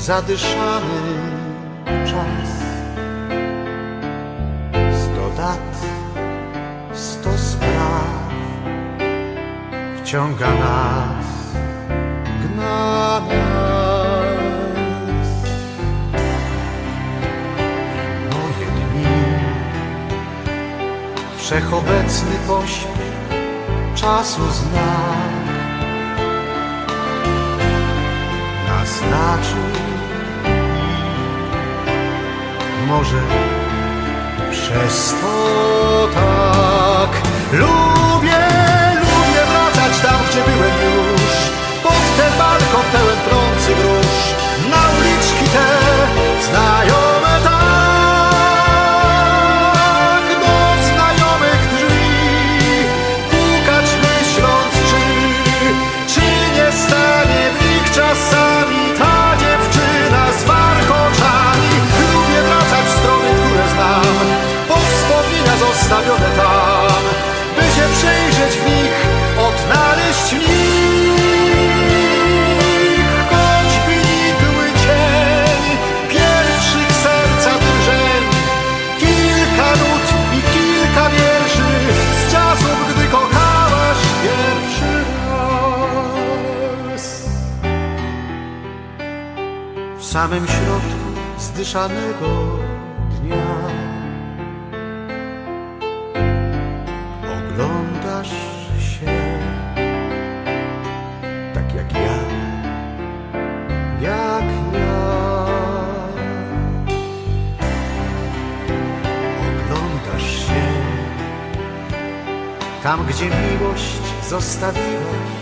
zadyszany czas. Sto dat, sto spraw wciąga nas, gna nas. Moje dni wszechobecny pośpiech czasu znak naznaczył może. Przez to tak lubię, samym środku zdyszanego dnia oglądasz się tak jak ja, jak ja. Oglądasz się tam, gdzie miłość zostawiłaś